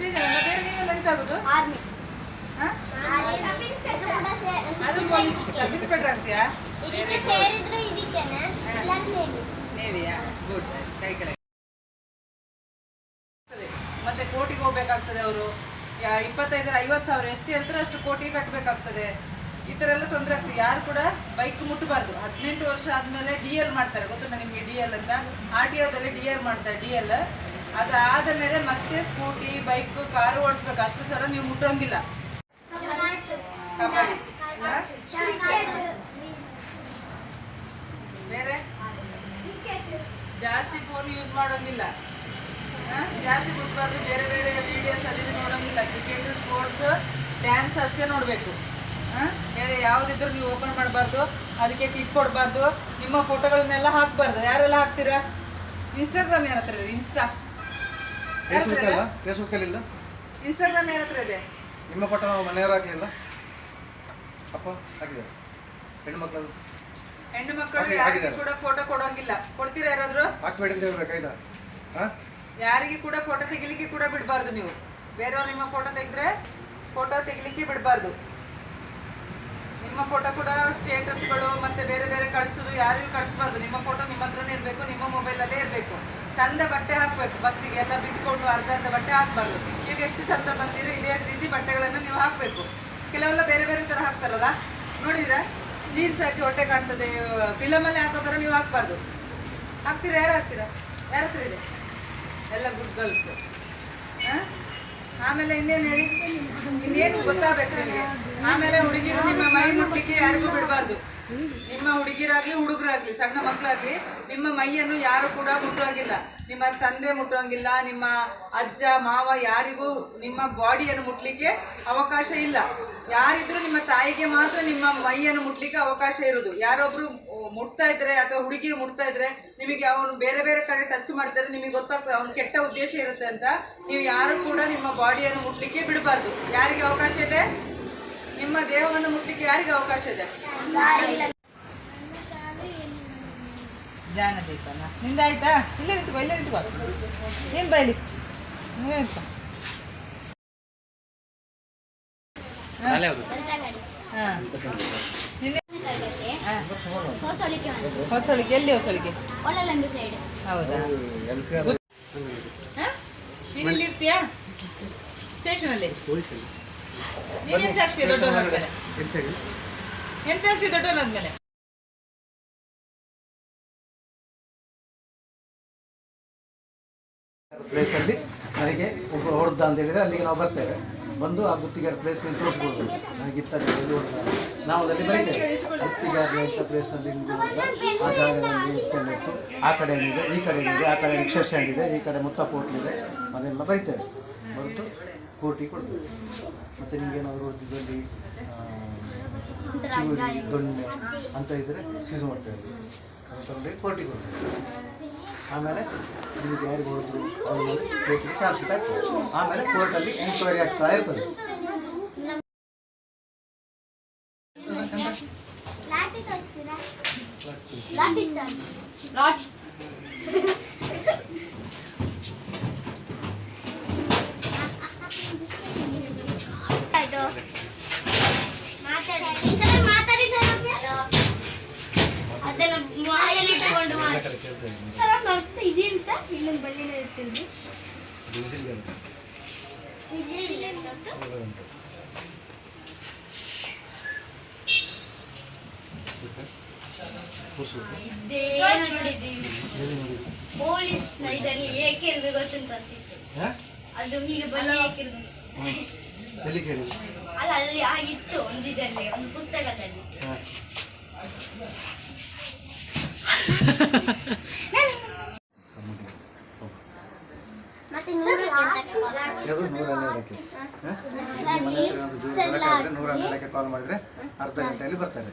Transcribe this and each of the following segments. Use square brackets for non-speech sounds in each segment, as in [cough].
ಇಷ್ಟೇ ಜನ ಬೇರೆ ನೀವೆಲ್ಲ ಎಂತ ಆಗುದು? ಆರ್ಮಿ? ಅದು ಪೊಲೀಸ್ ಸಬ್ ಇನ್ಸ್ಪೆಕ್ಟರ್ ಆಗ್ತೀಯಾ ಇದಕ್ಕೆ ಸೇರಿದ್ರು ಇದಕ್ಕೇನೆ ಇಲ್ಲ ನೇವಿ ನೇವಿಯಾ ಗುಡ್ ಕೈ ಕಡೆ ಮತ್ತೆ ಕೋಟಿಗೆ ಹೋಗ್ಬೇಕಾಗ್ತದೆ ಅವರು. ಇಪ್ಪತ್ತೈದರ ಐವತ್ತು ಸಾವಿರ ಎಷ್ಟು ಹೇಳ್ತಾರೆ ಅಷ್ಟು ಕೋಟಿಗೆ ಕಟ್ಬೇಕಾಗ್ತದೆ. ಈ ಥರ ಎಲ್ಲ ತೊಂದರೆ ಆಗ್ತದೆ. ಯಾರು ಕೂಡ ಬೈಕ್ ಮುಟ್ಟಬಾರ್ದು ಹದಿನೆಂಟು ವರ್ಷ ಆದಮೇಲೆ ಡಿ ಎಲ್ ಮಾಡ್ತಾರೆ. ಗೊತ್ತುಂಟ ನಿಮಗೆ ಡಿ ಎಲ್ ಅಂತ? ಆರ್ ಟಿ ಒದಲ್ಲಿ ಡಿ ಎಲ್ ಮಾಡ್ತಾರೆ ಡಿ ಎಲ್ ಅದಾದ ಮೇಲೆ ಮತ್ತೆ ಸ್ಕೂಟಿ, ಬೈಕ್, ಕಾರು ಓಡಿಸ್ಬೇಕು. ಅಷ್ಟು ಸಲ ನೀವು ಮುಟ್ಟೋಂಗಿಲ್ಲ. ಕಬಡ್ಡಿ? ಬೇರೆ? ಜಾಸ್ತಿ ಫೋನ್ ಯೂಸ್ ಮಾಡೋಂಗಿಲ್ಲ? ಜಾಸ್ತಿ ಬಿಡ್ಬಾರ್ದು ಬೇರೆ ಬೇರೆ ವಿಡಿಯೋಸ್ ಇದು ನೋಡೋಂಗಿಲ್ಲ. ಕ್ರಿಕೆಟ್ ಸ್ಪೋರ್ಟ್ಸ್ ಡ್ಯಾನ್ಸ್ ಅಷ್ಟೇ ನೋಡಬೇಕು. ಬೇರೆ ಯಾವುದಿದ್ರು ನೀವು ಓಪನ್ ಮಾಡಬಾರ್ದು. ಅದಕ್ಕೆ ಕ್ಲಿಕ್ ಕೊಡಬಾರ್ದು. ನಿಮ್ಮ ಫೋಟೋಗಳನ್ನೆಲ್ಲ ಹಾಕ್ಬಾರ್ದು. ಯಾರೆಲ್ಲ ಹಾಕ್ತೀರಾ? ಇನ್ಸ್ಟಾಗ್ರಾಮ್ ಯಾರ ಇನ್ಸ್ಟಾ ಫೇಸ್ಬುಕ್ ಅಲ್ಲ? ಫೇಸ್ಬುಕ್ ಅಲ್ಲಿ ಇಲ್ಲ? ಇನ್ಸ್ಟಾಗ್ರಾಮ್ ಯಾರ ಹತ್ರ ಇದೆ? ನಿಮ್ಮ ಪಟ್ಟ ಮನೆಯವರ ಆಗಲಿಲ್ಲ ಅಪ್ಪ ಆಗಿದ್ದಾರೆ ಹೆಣ್ಣು ಮಕ್ಕಳು. ಹೆಣ್ಣು ಮಕ್ಕಳು ಯಾರಿಗೂ ಕೂಡ ಫೋಟೋ ಕೊಡೋಂಗಿಲ್ಲ. ಕೊಡ್ತೀರಾ ಯಾರಾದರೂ? ಹಾಕ್ಬೇಡಿ ಅಂತ ಹೇಳ್ಬೇಕಾಯ್ತಾ ಹಾಂ? ಯಾರಿಗೂ ಕೂಡ ಫೋಟೋ ತೆಗಿಲಿಕ್ಕೆ ಕೂಡ ಬಿಡಬಾರ್ದು ನೀವು. ಬೇರೆಯವ್ರು ನಿಮ್ಮ ಫೋಟೋ ತೆಗೆದ್ರೆ ಫೋಟೋ ತೆಗಿಲಿಕ್ಕೆ ಬಿಡಬಾರ್ದು. ನಿಮ್ಮ ಫೋಟೋ ಕೂಡ ಸ್ಟೇಟಸ್ಗಳು ಮತ್ತೆ ಬೇರೆ ಬೇರೆ ಕಳಿಸೋದು ಯಾರಿಗೂ ಕಳಿಸ್ಬಾರ್ದು. ನಿಮ್ಮ ಫೋಟೋ ನಿಮ್ಮ ಹತ್ರನೇ ಇರಬೇಕು, ನಿಮ್ಮ ಮೊಬೈಲಲ್ಲೇ ಇರಬೇಕು. ಚಂದ ಬಟ್ಟೆ ಹಾಕಬೇಕು. ಫಸ್ಟಿಗೆ ಎಲ್ಲ ಬಿಟ್ಕೊಂಡು ಅರ್ಧ ಅರ್ಧ ಬಟ್ಟೆ ಹಾಕಬಾರ್ದು. ಈಗ ಎಷ್ಟು ಚಂದ ಬಂದಿರೋ ಇದೇ ರೀತಿ ಬಟ್ಟೆಗಳನ್ನು ನೀವು ಹಾಕಬೇಕು. ಕೆಲವೆಲ್ಲ ಬೇರೆ ಬೇರೆ ಥರ ಹಾಕ್ತಾರಲ್ಲ? ನೋಡಿದ್ರೆ? ಜೀನ್ಸ್ ಹಾಕಿ ಹೊಟ್ಟೆ ಕಾಣ್ತದೆ ಫಿಲಮಲ್ಲೇ ಹಾಕೋ ಥರ ನೀವು ಹಾಕಬಾರ್ದು. ಹಾಕ್ತೀರಾ? ಯಾರು ಹಾಕ್ತೀರಾ? ಯಾರ ಹತ್ರ ಇದೆ? ಎಲ್ಲ ಗುಡ್ ಗರ್ಲ್ಸ್ ಆಮೇಲೆ ಇನ್ನೇನು ಹೇಳಿ? ಇನ್ನೇನು ಗೊತ್ತಾಗಬೇಕು ನಿಮಗೆ. ಆಮೇಲೆ ಹುಡುಗಿರು ನಿಮ್ಮ ಮೈ ಮುಟ್ಟಿಗೆ ಯಾರಿಗೂ ಬಿಡಬಾರ್ದು. ನಿಮ್ಮ ಹುಡುಗಿರಾಗ್ಲಿ, ಹುಡುಗರಾಗ್ಲಿ, ಸಣ್ಣ ಮಕ್ಕಳಾಗ್ಲಿ ನಿಮ್ಮ ಮೈಯನ್ನು ಯಾರು ಕೂಡ ಮುಟ್ಟುವಂಗಿಲ್ಲ ನಿಮ್ಮ ತಂದೆ ಮುಟ್ಟುವಂಗಿಲ್ಲ ನಿಮ್ಮ ಅಜ್ಜ, ಮಾವ ಯಾರಿಗೂ ನಿಮ್ಮ ಬಾಡಿಯನ್ನು ಮುಟ್ಲಿಕ್ಕೆ ಅವಕಾಶ ಇಲ್ಲ. ಯಾರಿದ್ರು ನಿಮ್ಮ ತಾಯಿಗೆ ಮಾತ್ರ ನಿಮ್ಮ ಮೈಯನ್ನು ಮುಟ್ಲಿಕ್ಕೆ ಅವಕಾಶ ಇರೋದು ಯಾರೊಬ್ರು ಮುಟ್ತಾ ಇದ್ರೆ ಅಥವಾ ಹುಡುಗಿರು ಮುಟ್ತಾ ಇದ್ರೆ ನಿಮಗೆ ಅವನು ಬೇರೆ ಬೇರೆ ಕಡೆ ಟಚ್ ಮಾಡ್ತಾರೆ, ನಿಮಗೆ ಗೊತ್ತಾಗ್ತದೆ, ಅವ್ನ ಕೆಟ್ಟ ಉದ್ದೇಶ ಇರುತ್ತೆ ಅಂತ. ನೀವು ಯಾರು ಕೂಡ ನಿಮ್ಮ ಬಾಡಿಯನ್ನು ಮುಟ್ಲಿಕ್ಕೆ ಬಿಡಬಾರ್ದು. ಯಾರಿಗೆ ಅವಕಾಶ ಇದೆ? ನಿಮ್ಮ ದೇಹವನ್ನು ಮುಟ್ಲಿಕ್ಕೆ ಯಾರಿಗೆ ಅವಕಾಶ ಇದೆ? ಜ್ಞಾನ ದೀಪನ. ನಿಂದಾಯ್ತಾ ಇಲ್ಲೇ ನಿಂತ್ಕೋ ಇಲ್ಲೇ ನಿಂತ್ಕೋ. ನೀನು ಬೈಲಿ. ನೀನು ನಿಂತ್ಕೋ. ಹಾಂ. ನಿನ್ನೆ ಹಾಂ. ಹೊಸಲಿಕ್ಕೆ ಹೊಸಳಿಗೆ ಎಲ್ಲಿ ಸೈಡ್ ಹೌದಾ? ನೀನು ಇಲ್ಲಿ ಇರ್ತೀಯಾ? ಸ್ಟೇಷನಲ್ಲಿ? ನೀನು ಎಂತ ಆಗ್ತೀಯ ದೊಡ್ಡವನಾದ್ಮೇಲೆ ಎಂತ ಆಗ್ತೀಯ ದೊಡ್ಡವನಾದ್ಮೇಲೆ ಪ್ಲೇಸಲ್ಲಿ ನನಗೆ ಒಬ್ಬ ಹೊಡೆದ ಅಂತ ಹೇಳಿದರೆ ಅಲ್ಲಿಗೆ ನಾವು ಬರ್ತೇವೆ. ಬಂದು ಆ ಗುತ್ತಿಗಾರ ಪ್ಲೇಸ್ ನೀವು ತೋರಿಸ್ಬೋದು. ನನಗೆ ಇತ್ತ ಎಲ್ಲಿ ಹೊಡೆದ ನಾವು ಅಲ್ಲಿ ಬರೀತೇವೆ. ಗುತ್ತಿಗಾರ ಇಂಥ ಪ್ಲೇಸ್ನಲ್ಲಿ ಆ ಜಾಗದಲ್ಲಿ ಇಷ್ಟೆಲ್ಲ ಇತ್ತು. ಆ ಕಡೆ ಏನಿದೆ, ಈ ಕಡೆ ಏನಿದೆ, ಆ ಕಡೆ ರಿಕ್ಷಾ ಸ್ಟ್ಯಾಂಡ್ ಇದೆ, ಈ ಕಡೆ ಮುತ್ತ ಇದೆ. ಅದೆಲ್ಲ ಬರೀತೇವೆ. ಬರೆದು ಕೋರ್ಟಿಗೆ ಕೊಡ್ತೇವೆ. ಮತ್ತು ನಿಮಗೇನಾದರೂ ಹೊಡೆದಿದ್ದಲ್ಲಿ ಚೂರಿ ದೊಣ್ಣೆ ಅಂತ ಇದ್ದರೆ ಸೀಸ್ ಮಾಡ್ತೇವೆ ತಗೊಂಡು ಕೋರ್ಟಿಗೆ ಕೊಡ್ತೇವೆ ಆಮೇಲೆ ನಿಮಗೆ ಯಾರಿಗೆ ಹೊಡೆದ್ರು ಅವ್ರ ಮೇಲೆ ಕೋರ್ಟಿಗೆ ಚಾರ್ಜ್ ಶೀಟ್ ಆಗ್ತದೆ ಆಮೇಲೆ ಕೋರ್ಟಲ್ಲಿ ಎಂಕ್ವೈರಿ ಆಗ್ತಾ ಇರ್ತದೆ ಲಾಠಿ ಸರ್ ಒಂದು ಅರ್ಥ ಇದೆ ಅಂತ ಇಲ್ಲೊಂದು ಬಳ್ಳಿನ ಪೊಲೀಸ್ ಇದರಲ್ಲಿ ಏಕೆ ಇರಬೇಕು ಅದು ಹೀಗೆ ಎಲ್ಲಿ ಕೇಳಿ? ಅಲ್ಲ ಅಲ್ಲಿ ಆಗಿತ್ತು ಒಂದು ಇದರಲ್ಲಿ ಒಂದು ಪುಸ್ತಕದಲ್ಲಿ. ಹಾಂ ಮತ್ತೆ ಯಾವುದು ನೂರ ಹನ್ನೆರಡಕ್ಕೆ. ಹಾಂ? ಮನೆ ಹತ್ರ ಏನಾದ್ರು ದೂರ ಬರಕ್ಕೆ ಆದ್ರೆ ನೂರ ಹನ್ನೆರಡಕ್ಕೆ ಕಾಲ್ ಮಾಡಿದರೆ ಅರ್ಧ ಗಂಟೆಯಲ್ಲಿ ಬರ್ತಾರೆ.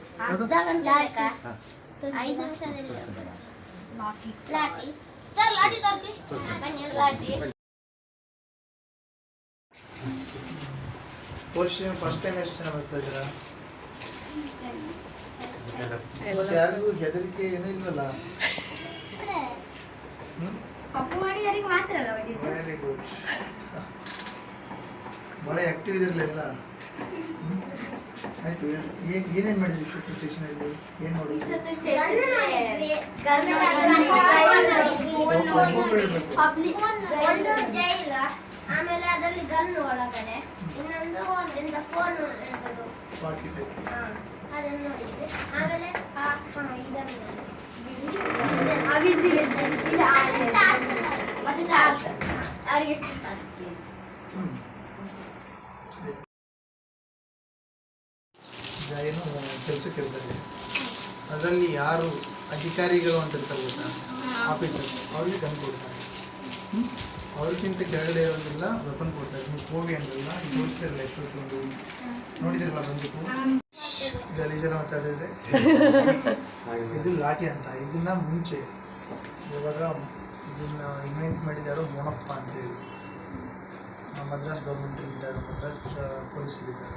ಪೊಲೀಸ್ ಫಸ್ಟ್ ಟೈಮ್ ಎಷ್ಟು ಜನ ಬರ್ತಾ ಇದ್ದೀರಾ? ಯಾರಿಗೂ ಹೆದರಿಕೆ ಏನೂ ಇಲ್ವಲ್ಲ? ವೆರಿ ಗುಡ್ ಭಾಳ ಆ್ಯಕ್ಟಿವ್ ಇದಿರಲಿಲ್ಲ ಆಯಿತು ಏನು ಏನೇನು ಮಾಡಿದ್ವಿ ಸ್ಟೇಷನಲ್ಲಿ ಏನು ಒಂದು ಜೈಲ ಆಮೇಲೆ ಅದರಲ್ಲಿ ಗನ್ ಒಳಗಡೆ. ಇನ್ನೊಂದು ಫೋನ್ ಫೈವ್ ಅದನ್ನು ನೋಡಿದ್ವಿ ಆಮೇಲೆ ಅವ್ರಿಗೆ? ಏನು ಕೆಲಸಕ್ಕೆ ಇರ್ತಾರೆ ಅದರಲ್ಲಿ ಯಾರು ಅಧಿಕಾರಿಗಳು ಅಂತ ಇರ್ತಾರೆ ಗೊತ್ತಾ? ಆಫೀಸರ್ಸ್ ಅವ್ರಿಗೆ ಗನ್ ಕೊಡ್ತಾರೆ. ಹ್ಮ್? ಅವ್ರಿಗಿಂತ ಕೆಳಗಡೆ ಇರೋದಿಲ್ಲ ವೆಪನ್ ಕೊಡ್ತಾರೆ. ನೀವು ಕೋವಿ ಅಂದ್ರಲ್ಲ ತೋರಿಸ್ತಿರಲ್ಲ ಎಷ್ಟೊತ್ತು ನೋಡಿದಿರಲ್ಲ ಬಂದಿತ್ತು ಗಲೀಜೆಲ್ಲ ಮಾತಾಡಿದ್ರೆ. ಇದು ಲಾಠಿ ಅಂತ ಇದನ್ನ ಮುಂಚೆ. ಇವಾಗ ಇದನ್ನ ಇನ್ವೆಂಟ್ ಮಾಡಿದಾರು ಮೋನಪ್ಪ ಅಂತೇಳಿ ನಮ್ಮ ಮದ್ರಾಸ್ ಗೌರ್ಮೆಂಟ್ ಇದ್ದಾಗ ಮದ್ರಾಸ್ ಪೊಲೀಸರಿದ್ದಾಗ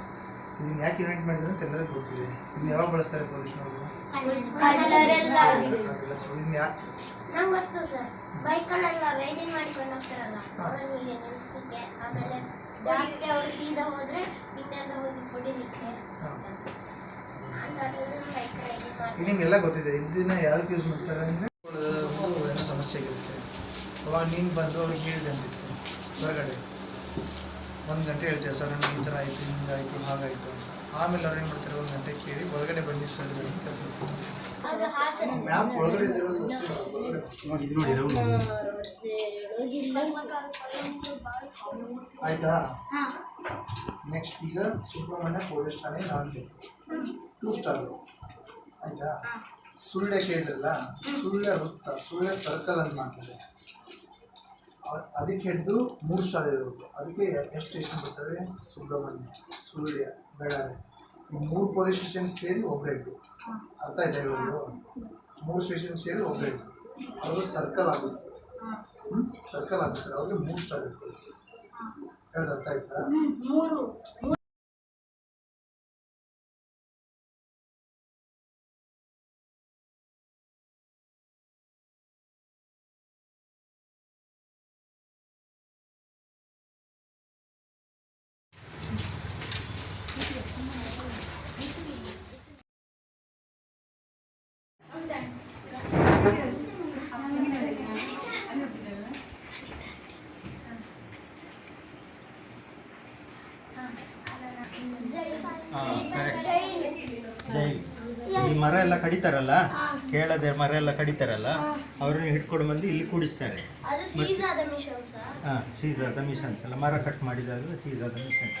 ಇದನ್ನ ಯಾಕೆ ಇನ್ವೆಂಟ್ ಮಾಡಿದ್ರು ಅಂತ ಎಲ್ಲರಿಗೂ ಗೊತ್ತಿದೆ. ಇದನ್ನ ಯಾವಾಗ ಬಳಸ್ತಾರೆ ಪೊಲೀಸ್ನವರು ನೋಡಿ ಅದೆಲ್ಲ ಸುಳ್ಳು. ಇದನ್ನ ಯಾ ನಂಗೆ ಗೊತ್ತು ಸರ್. ಬೈಕಲ್ಲೆಲ್ಲ ರೈಡಿಂಗ್ ಮಾಡ್ಕೊಂಡು ಹೋಗ್ತಾರಲ್ಲ ಹಾ. ಅವ್ರನ್ನ ಆಮೇಲೆ ಜಾಸ್ತಿ ಅವರು ಸೀದಾ ಹೋದ್ರೆ ಹೋಗಿ ಈಗ ನಿಮ್ಗೆಲ್ಲ ಗೊತ್ತಿದೆ ಇದನ್ನ ಯಾವ್ದಕ್ಕೆ ಯೂಸ್ ಮಾಡ್ತಾರೆ ಅಂದ್ರೆ ಏನೋ ಸಮಸ್ಯೆ ಆಗಿರುತ್ತೆ ಅವಾಗ ನೀನು ಬಂದು ಅವ್ರಿಗೆ ಹೇಳಿದೆ ಅಂತಿತ್ತು ಹೊರಗಡೆ. ಒಂದು ಗಂಟೆ ಹೇಳ್ತೇವೆ ಸರ್ ನನಗೆ ಈ ಥರ ಆಯಿತು ಹಿಂಗಾಯಿತು ಹಾಗಾಯಿತು ಅಂತ. ಆಮೇಲೆ ಅವ್ರು ಏನು ಮಾಡ್ತಾರೆ ಒಂದು ಗಂಟೆ ಕೇಳಿ ಒಳಗಡೆ ಬನ್ನಿ ಸರ್ ಮ್ಯಾಪ್ ಒಳಗಡೆ ಆಯ್ತಾ? ನೆಕ್ಸ್ಟ್ ಈಗ ಸುಬ್ರಹ್ಮಣ್ಯ ಪೊಲೀಸ್ ಠಾಣೆ ನಾಲ್ಕು. ಟೂ ಸ್ಟಾರ್ ಆಯ್ತಾ? ಸುಳ್ಳೆ ಕೇಳಿದ್ರಲ್ಲ? ಸುಳ್ಳೆ ವೃತ್ತ ಸುಳ್ಳೆ ಸರ್ಕಲ್ ಅಂತ ಮಾಡ್ತಾರೆ. ಅದಕ್ಕೆ ಹೆಡ್ಡು ಮೂರು ಸ್ಟಾರ್ ಇರಬೇಕು. ಅದಕ್ಕೆ ಎಷ್ಟು ಸ್ಟೇಷನ್ ಬರ್ತವೆ? ಸುಬ್ರಹ್ಮಣ್ಯ ಸುಳ್ಯ ಬೆಳಗಾವಿ ಈ ಮೂರು ಪೊಲೀಸ್ ಸ್ಟೇಷನ್ ಸೇರಿ ಒಬ್ಬರೇ ಹೆಡ್ಡು ಅರ್ಥ ಆಯ್ತಾ ಇವರು ಮೂರು ಸ್ಟೇಷನ್ ಸೇರಿ ಒಬ್ಬರೇ ಹೆಡ್ಡು ಅವರು ಸರ್ಕಲ್ ಆಫೀಸ್ ಸರ್ಕಲ್ ಆಫೀಸರ್ ಅವ್ರಿಗೆ ಮೂರು ಸ್ಟಾರ್ ಇರ್ತದೆ ಹೇಳ್ದು ಅರ್ಥ ಆಯ್ತಾ? ಈ ಮರ ಎಲ್ಲ ಕಡಿತಾರಲ್ಲ? ಕೇಳದೆ ಮರ ಎಲ್ಲ ಕಡಿತಾರಲ್ಲ? ಅವ್ರನ್ನ ಹಿಡ್ಕೊಂಡು ಬಂದು ಇಲ್ಲಿ ಕೂಡಿಸ್ತಾರೆ. ಸೀಸಾದ ಹಾಂ ಮಿಷನ್ಸ್. ಎಲ್ಲ ಮರ ಕಟ್ ಮಾಡಿದಾಗ ಸೀಸಾದ ಮಿಷನ್ಸ್.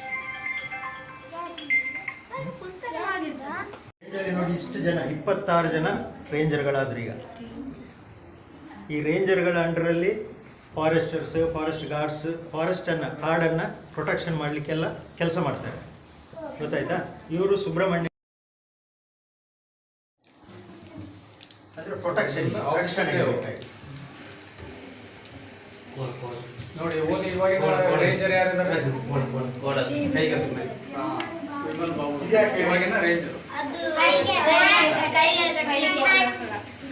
ನೋಡಿ ಇಷ್ಟು ಜನ ಇಪ್ಪತ್ತಾರು ಜನ ರೇಂಜರ್ಗಳಾದ್ರು ಈಗ. ಈ ರೇಂಜರ್ಗಳ ಅಂಡರಲ್ಲಿ ಫಾರೆಸ್ಟರ್ಸ್ ಫಾರೆಸ್ಟ್ ಗಾರ್ಡ್ಸ್ ಫಾರೆಸ್ಟನ್ನು ಕಾಡನ್ನು ಪ್ರೊಟೆಕ್ಷನ್ ಮಾಡಲಿಕ್ಕೆಲ್ಲ ಕೆಲಸ ಮಾಡ್ತಾರೆ. ಗೊತ್ತಾಯ್ತಾ? ಇವರು ಸುಬ್ರಹ್ಮಣ್ಯ ಪ್ರೊಟೆಕ್ಷನ್ ರಕ್ಷಣೆ ಬೇಕಾಗಿ. ನೋಡಿ ಓದಿ ಇವಾಗ ರೇಂಜರ್ ಯಾರಿದ್ದಾರೆ? ಇವಾಗಿನ ರೇಂಜರ್ ಅದು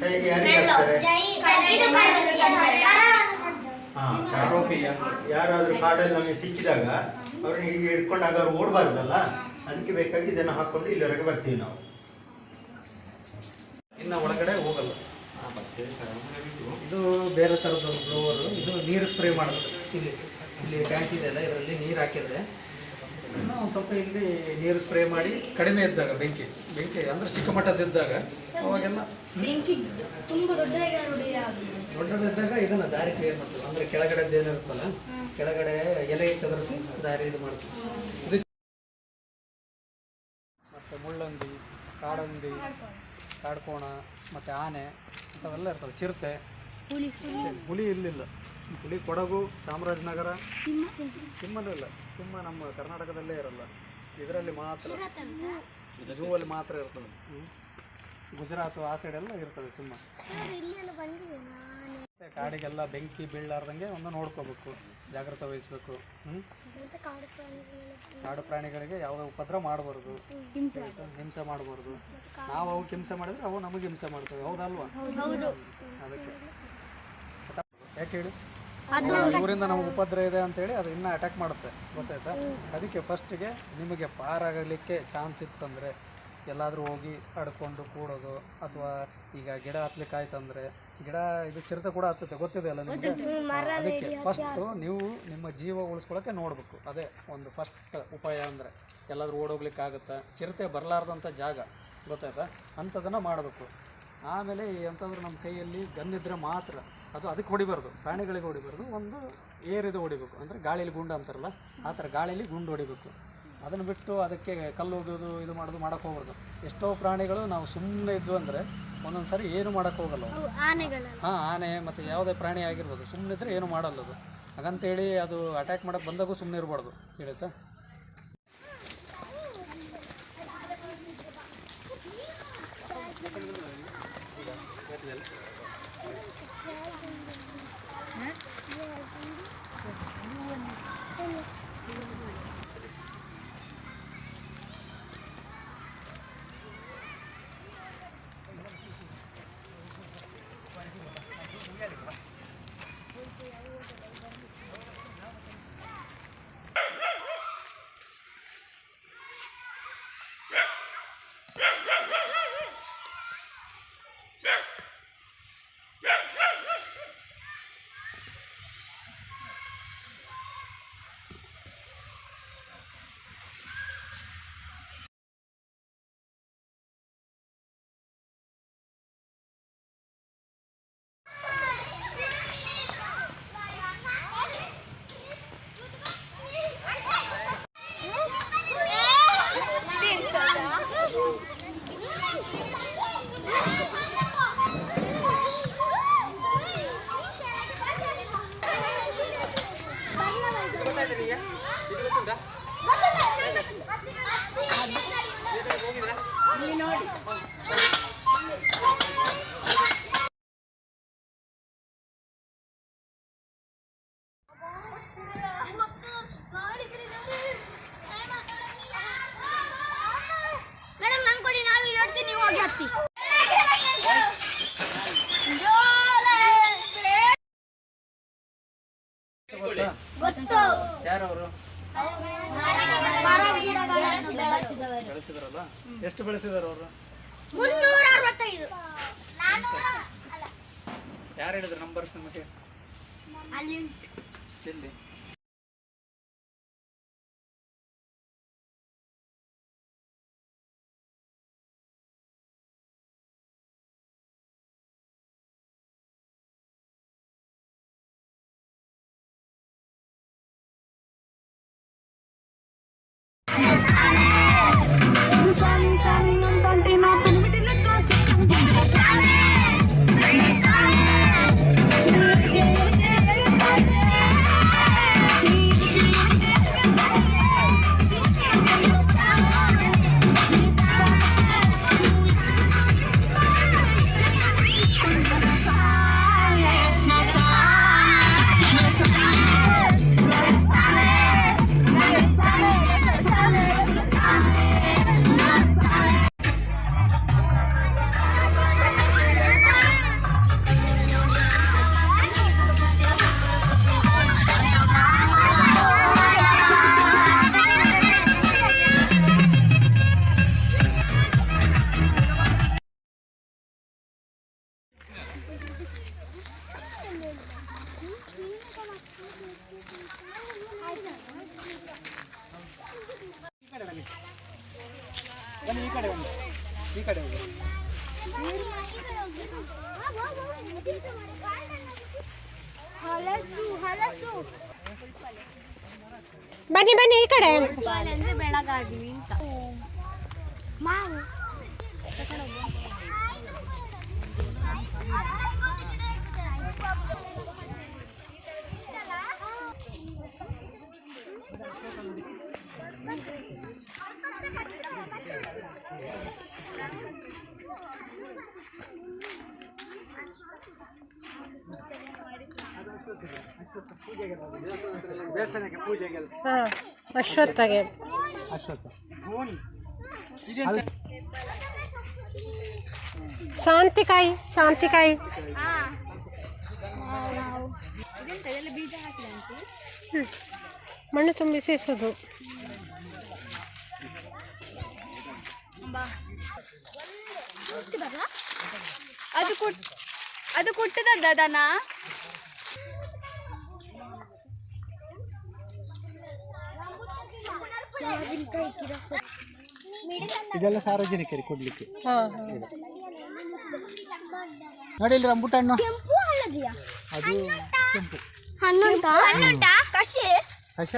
ಕೈಗೆ ಆರೋಪಿ ಯಾರಾದ್ರೂ ಕಾಡಲ್ಲಿ ನಮಗೆ ಸಿಕ್ಕಿದಾಗ ಅವ್ರನ್ನ ಹೀಗೆ ಹಿಡ್ಕೊಂಡಾಗ ಅವ್ರು ಓಡಬಾರ್ದಲ್ಲ ಅದಕ್ಕೆ ಬೇಕಾಗಿ ಇದನ್ನು ಹಾಕೊಂಡು ಇಲ್ಲಿವರೆಗೆ ಬರ್ತೀವಿ ನಾವು ಇನ್ನ ಒಳಗಡೆ ಹೋಗಲ್ಲ. ಇದು ಬೇರೆ ಥರದ ಒಂದು ಬ್ಲೋವರು ಇದು ನೀರು ಸ್ಪ್ರೇ ಮಾಡೋದು ಇಲ್ಲಿ ಇಲ್ಲಿ ಟ್ಯಾಂಕ್ ಇದೆಯಲ್ಲ ಇದರಲ್ಲಿ ನೀರು ಹಾಕಿದ್ರೆ. ಇನ್ನು ಒಂದು ಸ್ವಲ್ಪ ಇಲ್ಲಿ ನೀರು ಸ್ಪ್ರೇ ಮಾಡಿ ಕಡಿಮೆ ಇದ್ದಾಗ ಬೆಂಕಿ ಬೆಂಕಿ ಅಂದ್ರೆ ಚಿಕ್ಕ ಮಟ್ಟದಿದ್ದಾಗ ಅವಾಗೆಲ್ಲ ಬೆಂಕಿ ತುಂಬಾ ದೊಡ್ಡದಿದ್ದಾಗ ಇದನ್ನ ದಾರಿ ಕ್ಲಿಯರ್ ಮಾಡ್ತೀವಿ. ಅಂದ್ರೆ ಕೆಳಗಡೆದ್ದು ಏನಿರುತ್ತಲ್ಲ ಕೆಳಗಡೆ ಎಲೆ ಚದರಿಸಿ ದಾರಿ ಇದು ಮಾಡ್ತೀವಿ. ಇದು ಮತ್ತು ಮುಳ್ಳಂದಿ ಕಾಡಂದಿ ಕಾಡ್ಕೋಣ ಮತ್ತು ಆನೆ ಇಂಥವೆಲ್ಲ ಇರ್ತವೆ. ಚಿರತೆ. ಹುಲಿ ಇಲ್ಲಿಲ್ಲ. ಹುಲಿ ಕೊಡಗು ಚಾಮರಾಜನಗರ ಸಿಂಹನೂ ಇಲ್ಲ. ಸಿಂಹ ನಮ್ಮ ಕರ್ನಾಟಕದಲ್ಲೇ ಇರಲ್ಲ. ಇದರಲ್ಲಿ ಮಾತ್ರ ಜೂವಲ್ಲಿ ಮಾತ್ರ ಇರ್ತದೆ. ಗುಜರಾತ್ ಆ ಸೈಡೆಲ್ಲ ಇರ್ತದೆ ಸಿಂಹ. ಮತ್ತೆ ಕಾಡಿಗೆಲ್ಲ ಬೆಂಕಿ ಬೀಳಲಾರ್ದಂಗೆ ಒಂದು ನೋಡ್ಕೋಬೇಕು. ಜಾಗ್ರತೆ ವಹಿಸ್ಬೇಕು. ಹ್ಮ್? ಕಾಡು ಪ್ರಾಣಿಗಳಿಗೆ ಯಾವುದೇ ಉಪದ್ರ ಮಾಡಬಾರ್ದು. ಹಿಂಸೆ. ಮಾಡಬಾರ್ದು. ನಾವು ಅವಕ್ಕೆ ಹಿಂಸೆ ಮಾಡಿದ್ರೆ ಅವು ನಮಗೆ ಹಿಂಸೆ ಮಾಡ್ತವೆ. ಹೌದಲ್ವಾ? ಹೌದು. ಅದಕ್ಕೆ. ಯಾಕೆ ಹೇಳಿ? ಇವರಿಂದ ನಮಗೆ ಉಪದ್ರ ಇದೆ ಅಂತೇಳಿ ಅದು ಇನ್ನೂ ಅಟ್ಯಾಕ್ ಮಾಡುತ್ತೆ. ಗೊತ್ತಾಯ್ತಾ? ಅದಕ್ಕೆ ಫಸ್ಟಿಗೆ ನಿಮಗೆ ಪಾರಾಗಲಿಕ್ಕೆ ಚಾನ್ಸ್ ಇತ್ತಂದರೆ ಎಲ್ಲಾದರೂ ಹೋಗಿ ಅಡ್ಕೊಂಡು ಕೂಡೋದು ಅಥವಾ ಈಗ ಗಿಡ ಹತ್ಲಿಕ್ಕೆ ಆಯ್ತಂದ್ರೆ ಗಿಡ ಇದು ಚಿರತೆ ಕೂಡ ಹತ್ತುತ್ತೆ ಗೊತ್ತಿದೆ ಅಲ್ಲ ನಿಮಗೆ? ಅದಕ್ಕೆ ಫಸ್ಟು ನೀವು ನಿಮ್ಮ ಜೀವ ಉಳಿಸ್ಕೊಳ್ಳೋಕೆ ನೋಡಬೇಕು. ಅದೇ ಒಂದು ಫಸ್ಟ್ ಉಪಾಯ ಅಂದರೆ ಎಲ್ಲಾದರೂ ಓಡೋಗ್ಲಿಕ್ಕೆ ಆಗುತ್ತಾ ಚಿರತೆ ಬರಲಾರ್ದಂಥ ಜಾಗ ಗೊತ್ತಾಯ್ತಾ? ಅಂಥದನ್ನು ಮಾಡಬೇಕು. ಆಮೇಲೆ ಎಂಥಾದ್ರೂ ನಮ್ಮ ಕೈಯಲ್ಲಿ ಗನ್ನಿದ್ರೆ ಮಾತ್ರ ಅದು ಅದಕ್ಕೆ ಹೊಡಿಬಾರ್ದು. ಪ್ರಾಣಿಗಳಿಗೆ ಹೊಡಿಬಾರ್ದು. ಒಂದು ಏರಿದು ಹೊಡಿಬೇಕು. ಅಂದರೆ ಗಾಳಿಲಿ ಗುಂಡು ಅಂತಾರಲ್ಲ ಆ ಥರ ಗಾಳಿಲಿ ಗುಂಡು ಹೊಡಿಬೇಕು. ಅದನ್ನು ಬಿಟ್ಟು ಅದಕ್ಕೆ ಕಲ್ಲು ಹೋಗೋದು ಇದು ಮಾಡೋದು ಮಾಡೋಕ್ಕೆ ಹೋಗ್ಬಾರ್ದು. ಎಷ್ಟೋ ಪ್ರಾಣಿಗಳು ನಾವು ಸುಮ್ಮನೆ ಇದ್ವು ಅಂದರೆ ಒಂದೊಂದು ಸರಿ ಏನು ಮಾಡೋಕ್ಕೆ ಹೋಗಲ್ಲ ಅವು. ಆನೆಗಳು ಹಾಂ ಆನೆ ಮತ್ತು ಯಾವುದೇ ಪ್ರಾಣಿ ಆಗಿರ್ಬೋದು ಸುಮ್ಮನೆ ಇದ್ದರೆ ಏನು ಮಾಡಲ್ಲ ಅದು ಹಾಗಂತೇಳಿ ಅದು ಅಟ್ಯಾಕ್ ಮಾಡೋಕ್ಕೆ ಬಂದಾಗೂ ಸುಮ್ಮನೆ ಇರಬಾರ್ದು ತಿಳಿಯುತ್ತಾ ಬನ್ನಿ ಈ ಕಡೆ ಬನ್ನಿ ಈ ಕಡೆ ಹೋಗಿ. ಹಲಸು ಹಲಸು. ಬನ್ನಿ ಬನ್ನಿ ಈ ಕಡೆ. ಅಂದ್ರೆ ಬೆಳಗಾಗ್ಲಿ ಅಂತ. ಮಾವು. ದೇವಸ್ಥಾನಕ್ಕೆ ಪೂಜೆಗೆಲ್ಲ ಹಾ ಅಶ್ವತ್ಥಗೆ. ಶಾಂತಿಕಾಯಿ ಶಾಂತಿಕಾಯಿ. ಮಣ್ಣು ತುಂಬಿಸಿ ಅದು ಕುಟ್ ಅದು ಕುಟ್ಟದ ದನ ಇದೆಲ್ಲ ಸಾರ್ವಜನಿಕರಿಗೆ ಕೊಡ್ಲಿಕ್ಕೆ. ಹಾಂ ಹಾಂ. ನೋಡಿ ಇಲ್ಲಿ ರಂಬುಟ ಹಣ್ಣು ಕೆಂಪು ಹಳದಿಯ? ಅದು ಕೆಂಪು. ಹಣ್ಣುಂಟಾ ಕಷಿ? ರಕ್ತ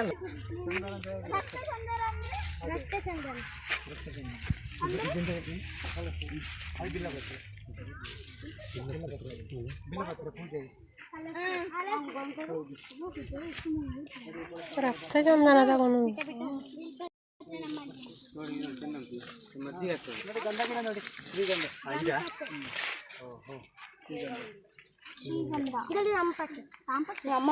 ಚಂದನ ರಕ್ತ ಚಂದನದ ಗುಣ ಇದರಲ್ಲಿ ರಾಮಪಟ್ಟಿ ರಾಮಪಟ್ಟಿ ಅಮ್ಮ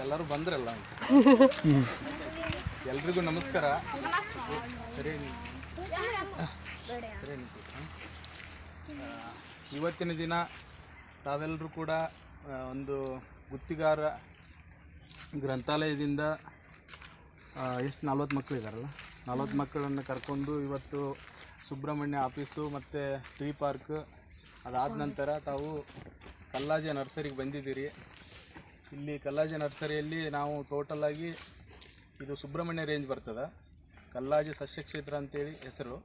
ಎಲ್ಲರೂ ಬಂದ್ರಲ್ಲ ಎಲ್ರಿಗೂ ನಮಸ್ಕಾರ ಸರಿ. ಇವತ್ತಿನ ದಿನ ತಾವೆಲ್ಲರೂ ಕೂಡ ಒಂದು ಗುತ್ತಿಗಾರ ಗ್ರಂಥಾಲಯದಿಂದ ಎಷ್ಟು ನಲ್ವತ್ತು ಮಕ್ಕಳು ಇದ್ದಾರಲ್ಲ ನಲ್ವತ್ತು ಮಕ್ಕಳನ್ನು ಕರ್ಕೊಂಡು ಇವತ್ತು ಸುಬ್ರಹ್ಮಣ್ಯ ಆಫೀಸು ಮತ್ತು ಟ್ರೀ ಪಾರ್ಕ್ ಅದಾದ ನಂತರ ತಾವು ಕಲ್ಲಾಜೆ ನರ್ಸರಿಗೆ ಬಂದಿದ್ದೀರಿ. ಇಲ್ಲಿ ಕಲ್ಲಾಜೆ ನರ್ಸರಿಯಲ್ಲಿ ನಾವು ಟೋಟಲಾಗಿ ಇದು ಸುಬ್ರಹ್ಮಣ್ಯ ರೇಂಜ್ ಬರ್ತದೆ. ಕಲ್ಲಾಜೆ ಸಸ್ಯ ಕ್ಷೇತ್ರ ಅಂತೇಳಿ ಹೆಸರು.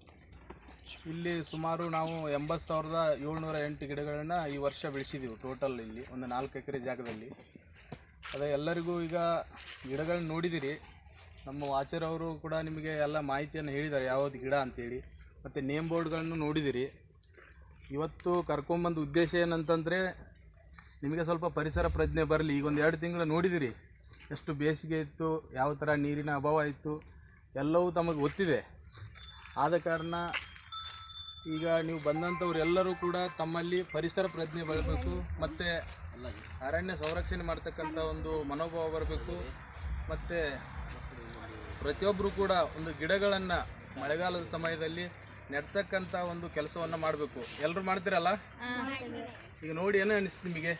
ಇಲ್ಲಿ ಸುಮಾರು ನಾವು ಎಂಬತ್ತು ಸಾವಿರದ ಏಳ್ನೂರ ಎಂಟು ಗಿಡಗಳನ್ನು ಈ ವರ್ಷ ಬೆಳೆಸಿದ್ದೀವಿ ಟೋಟಲ್ ಇಲ್ಲಿ, ಒಂದು ನಾಲ್ಕು ಎಕರೆ ಜಾಗದಲ್ಲಿ. ಅದೇ ಎಲ್ಲರಿಗೂ ಈಗ ಗಿಡಗಳನ್ನ ನೋಡಿದಿರಿ. ನಮ್ಮ ವಾಚರವರು ಕೂಡ ನಿಮಗೆ ಎಲ್ಲ ಮಾಹಿತಿಯನ್ನು ಹೇಳಿದ್ದಾರೆ, ಯಾವ್ದು ಗಿಡ ಅಂತೇಳಿ. ಮತ್ತು ನೇಮ್ ಬೋರ್ಡ್ಗಳನ್ನು ನೋಡಿದಿರಿ. ಇವತ್ತು ಕರ್ಕೊಂಬಂದು ಉದ್ದೇಶ ಏನಂತಂದರೆ ನಿಮಗೆ ಸ್ವಲ್ಪ ಪರಿಸರ ಪ್ರಜ್ಞೆ ಬರಲಿ, ಈಗ ಒಂದು ಎರಡು ತಿಂಗಳು ನೋಡಿದಿರಿ. ಎಷ್ಟು ಬೇಸಿಗೆ ಇತ್ತು, ಯಾವ ಥರ ನೀರಿನ ಅಭಾವ ಇತ್ತು, ಎಲ್ಲವೂ ತಮಗೆ ಗೊತ್ತಿದೆ. ಆದ ಕಾರಣ ಈಗ ನೀವು ಬಂದಂಥವ್ರು ಎಲ್ಲರೂ ಕೂಡ ತಮ್ಮಲ್ಲಿ ಪರಿಸರ ಪ್ರಜ್ಞೆ ಬರಬೇಕು, ಮತ್ತು ಅರಣ್ಯ ಸಂರಕ್ಷಣೆ ಮಾಡ್ತಕ್ಕಂಥ ಒಂದು ಮನೋಭಾವ ಬರಬೇಕು, ಮತ್ತು ಪ್ರತಿಯೊಬ್ಬರು ಕೂಡ ಒಂದು ಗಿಡಗಳನ್ನು ಮಳೆಗಾಲದ ಸಮಯದಲ್ಲಿ ನೆಡ್ತಕ್ಕಂಥ ಒಂದು ಕೆಲಸವನ್ನು ಮಾಡಬೇಕು. ಎಲ್ಲರೂ ಮಾಡ್ತೀರಲ್ಲ? ಈಗ ನೋಡಿ ಏನೋ ಅನಿಸ್ತು ನಿಮಗೆ?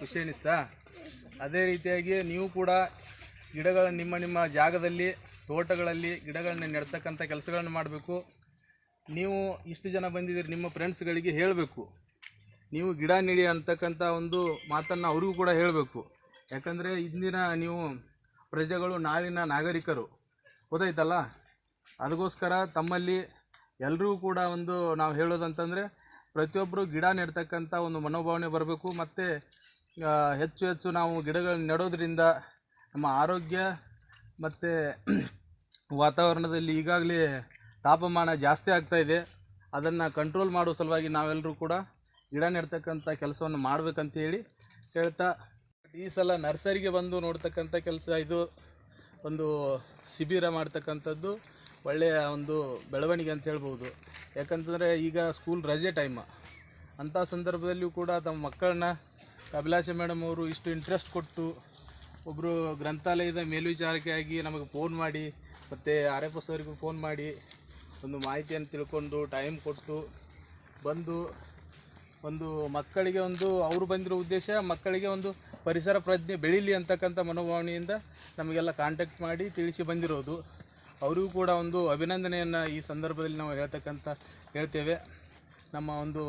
ಖುಷಿ ಅನಿಸ್ತಾ? ಅದೇ ರೀತಿಯಾಗಿ ನೀವು ಕೂಡ ಗಿಡಗಳ ನಿಮ್ಮ ನಿಮ್ಮ ಜಾಗದಲ್ಲಿ ತೋಟಗಳಲ್ಲಿ ಗಿಡಗಳನ್ನ ನೆಡ್ತಕ್ಕಂಥ ಕೆಲಸಗಳನ್ನು ಮಾಡಬೇಕು. ನೀವು ಇಷ್ಟು ಜನ ಬಂದಿದ್ದೀರಿ ನಿಮ್ಮ ಫ್ರೆಂಡ್ಸ್ಗಳಿಗೆ ಹೇಳಬೇಕು. ನೀವು ಗಿಡ ನೆಡಿ ಅಂತಕ್ಕಂಥ ಒಂದು ಮಾತನ್ನು ಅವ್ರಿಗೂ ಕೂಡ ಹೇಳಬೇಕು. ಯಾಕಂದರೆ ಇಂದಿನ ನೀವು ಪ್ರಜೆಗಳು ನಾಳಿನ ನಾಗರಿಕರು. ಗೊತ್ತಾಯ್ತಲ್ಲ? ಅದಕ್ಕೋಸ್ಕರ ತಮ್ಮಲ್ಲಿ ಎಲ್ಲರೂ ಕೂಡ ಒಂದು ನಾವು ಹೇಳೋದಂತಂದರೆ ಪ್ರತಿಯೊಬ್ಬರು ಗಿಡ ನೆಡ್ತಕ್ಕಂಥ ಒಂದು ಮನೋಭಾವನೆ ಬರಬೇಕು. ಮತ್ತು ಹೆಚ್ಚು ಹೆಚ್ಚು ನಾವು ಗಿಡಗಳನ್ನ ನೆಡೋದ್ರಿಂದ ನಮ್ಮ ಆರೋಗ್ಯ ಮತ್ತು [clears throat] ವಾತಾವರಣದಲ್ಲಿ ಈಗಾಗಲೇ ತಾಪಮಾನ ಜಾಸ್ತಿ ಆಗ್ತಾ ಇದೆ. ಅದನ್ನು ಕಂಟ್ರೋಲ್ ಮಾಡೋ ಸಲುವಾಗಿ ನಾವೆಲ್ಲರೂ ಕೂಡ ಗಿಡ ನೆಡ್ತಕ್ಕಂಥ ಕೆಲಸವನ್ನು ಮಾಡಬೇಕಂತ ಹೇಳಿ ಹೇಳ್ತಾ, ಈ ಸಲ ನರ್ಸರಿಗೆ ಬಂದು ನೋಡ್ತಕ್ಕಂಥ ಕೆಲಸ ಇದು. ಒಂದು ಶಿಬಿರ ಮಾಡ್ತಕ್ಕಂಥದ್ದು. ಒಳ್ಳೆಯ ಒಂದು ಬೆಳವಣಿಗೆ ಅಂತ ಹೇಳ್ಬೋದು. ಯಾಕಂತಂದರೆ ಈಗ ಸ್ಕೂಲ್ ರಜೆ ಟೈಮ ಅಂಥ ಸಂದರ್ಭದಲ್ಲಿಯೂ ಕೂಡ ತಮ್ಮ ಮಕ್ಕಳನ್ನ ಅಭಿಲಾಷೆ ಮೇಡಮ್ ಅವರು ಇಷ್ಟು ಇಂಟ್ರೆಸ್ಟ್ ಕೊಟ್ಟು ಒಬ್ಬರು ಗ್ರಂಥಾಲಯದ ಮೇಲ್ವಿಚಾರಕೆಯಾಗಿ ನಮಗೆ ಫೋನ್ ಮಾಡಿ, ಮತ್ತು ಆರ್ ಎಫ್ ಎಸ್ ಅವರಿಗೂ ಫೋನ್ ಮಾಡಿ, ಒಂದು ಮಾಹಿತಿಯನ್ನು ತಿಳ್ಕೊಂಡು ಟೈಮ್ ಕೊಟ್ಟು ಬಂದು ಒಂದು ಮಕ್ಕಳಿಗೆ ಒಂದು, ಅವರು ಬಂದಿರೋ ಉದ್ದೇಶ ಮಕ್ಕಳಿಗೆ ಒಂದು ಪರಿಸರ ಪ್ರಜ್ಞೆ ಬೆಳೀಲಿ ಅಂತಕ್ಕಂಥ ಮನೋಭಾವನೆಯಿಂದ ನಮಗೆಲ್ಲ ಕಾಂಟ್ಯಾಕ್ಟ್ ಮಾಡಿ ತಿಳಿಸಿ ಬಂದಿರೋದು. ಅವರಿಗೂ ಕೂಡ ಒಂದು ಅಭಿನಂದನೆಯನ್ನು ಈ ಸಂದರ್ಭದಲ್ಲಿ ನಾವು ಹೇಳ್ತಕ್ಕಂಥ ಹೇಳ್ತೇವೆ. ನಮ್ಮ ಒಂದು